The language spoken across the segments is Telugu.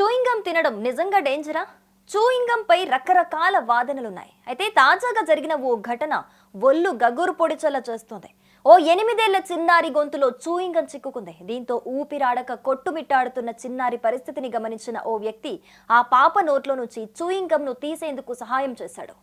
చూయింగం తినడం నిజంగా డేంజరా? చూయింగం పై రకరకాల వాదనలున్నాయి. అయితే తాజాగా జరిగిన ఓ ఘటన ఒళ్ళు గగురు పొడిచల్ల చేస్తోంది. ఓ ఎనిమిదేళ్ళ చిన్నారి గొంతులో చూయింగం చిక్కుకుంది. దీంతో ఊపిరాడక కొట్టుమిట్టాడుతున్న చిన్నారి పరిస్థితిని గమనించిన ఓ వ్యక్తి ఆ పాప నోట్లో నుంచి చూయింగంను తీసేందుకు సహాయం చేశాడు.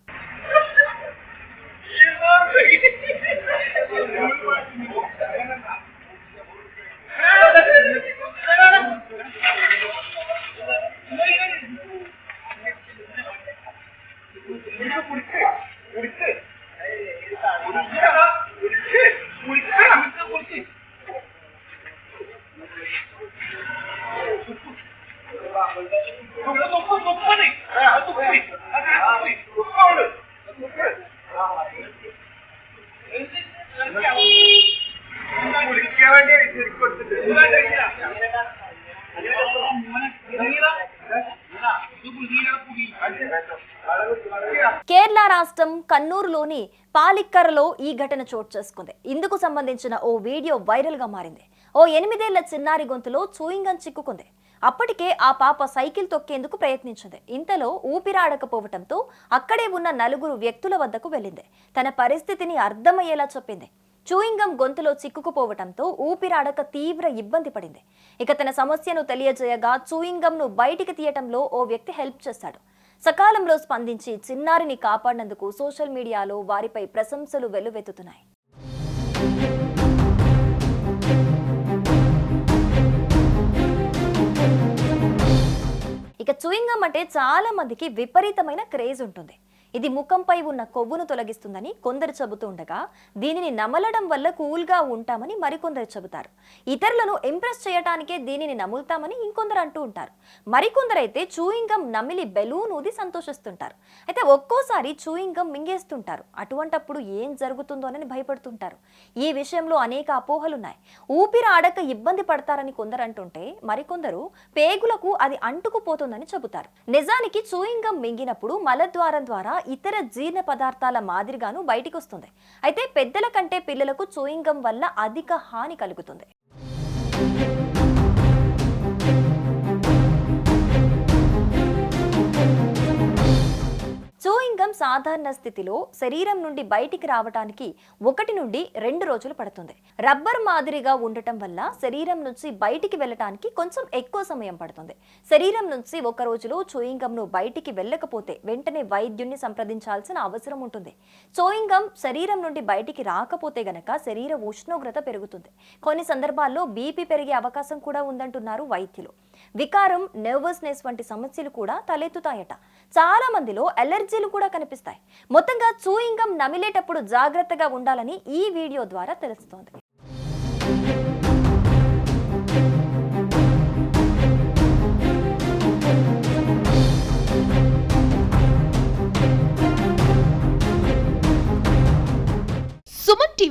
కేరళ రాష్ట్రం కన్నూరులోని పాలిక్కరలో ఈ ఘటన చోటు చేసుకుంది. ఇందుకు సంబంధించిన ఓ వీడియో వైరల్గా మారింది. ఓ ఎనిమిదేళ్ళ చిన్నారి గొంతులో చూయింగం చిక్కుకుంది. అప్పటికే ఆ పాప సైకిల్ తొక్కేందుకు ప్రయత్నించింది. ఇంతలో ఊపిరాడకపోవటంతో అక్కడే ఉన్న నలుగురు వ్యక్తుల వద్దకు వెళ్ళింది. తన పరిస్థితిని అర్థమయ్యేలా చెప్పింది. చూయింగం గొంతులో చిక్కుకుపోవటంతో ఊపిరాడక తీవ్ర ఇబ్బంది పడింది. ఇక తన సమస్యను తెలియజేయగా చూయింగంను బయటికి తీయటంలో ఓ వ్యక్తి హెల్ప్ చేశాడు. సకాలంలో స్పందించి చిన్నారిని కాపాడినందుకు సోషల్ మీడియాలో వారిపై ప్రశంసలు వెల్లువెత్తుతున్నాయి. ఇక చూయింగం అంటే చాలా మందికి విపరీతమైన క్రేజ్ ఉంటుంది. ఇది ముఖంపై ఉన్న కొవ్వును తొలగిస్తుందని కొందరు చెబుతూ ఉండగా దీనిని నమలడం వల్ల కూల్గా ఉంటామని మరికొందరు చెబుతారు. ఇతరులను ఇంప్రెస్ చేయటానికే దీనిని నములుతామని ఇంకొందరు అంటూ ఉంటారు. మరికొందరైతే చూయింగం నమిలి బెలూన్ ఊది సంతోషిస్తుంటారు. అయితే ఒక్కోసారి చూయింగం మింగేస్తుంటారు. అటువంటప్పుడు ఏం జరుగుతుందోనని భయపడుతుంటారు. ఈ విషయంలో అనేక అపోహలున్నాయి. ఊపిరి ఆడక ఇబ్బంది పడతారని కొందరు అంటుంటే మరికొందరు పేగులకు అది అంటుకుపోతుందని చెబుతారు. నిజానికి చూయింగం మింగినప్పుడు మలద్వారం ద్వారా ఇతర జీర్ణ పదార్థాల మాదిరిగాను బయటికి వస్తుంది అయితే పెద్దల కంటే పిల్లలకు చూయింగం వల్ల అధిక హాని కలుగుతుంది. సాధారణ స్థితిలో శరీరం నుండి బయటికి రావడానికి ఒకటి నుండి రెండు రోజులు పడుతుంది. రబ్బర్ మాదిరిగా ఉండటం వల్ల శరీరం నుంచి బయటికి వెళ్ళటానికి కొంచెం ఎక్కువ సమయం పడుతుంది. శరీరం నుంచి ఒక రోజులో చోయింగంను బయటికి వెళ్ళకపోతే వెంటనే వైద్యున్ని సంప్రదించాల్సిన అవసరం ఉంటుంది. చోయింగం శరీరం నుండి బయటికి రాకపోతే గనక శరీర ఉష్ణోగ్రత పెరుగుతుంది. కొన్ని సందర్భాల్లో బీపీ పెరిగే అవకాశం కూడా ఉందంటున్నారు వైద్యులు. వికారం నర్వస్నెస్ వంటి సమస్యలు కూడా తలెత్తుతాయట. చాలా మందిలో అలర్జీలు కూడా కనిపిస్తాయి. మొత్తంగా చూయింగం నమిలేటప్పుడు జాగ్రత్తగా ఉండాలని ఈ వీడియో ద్వారా తెలుస్తోంది.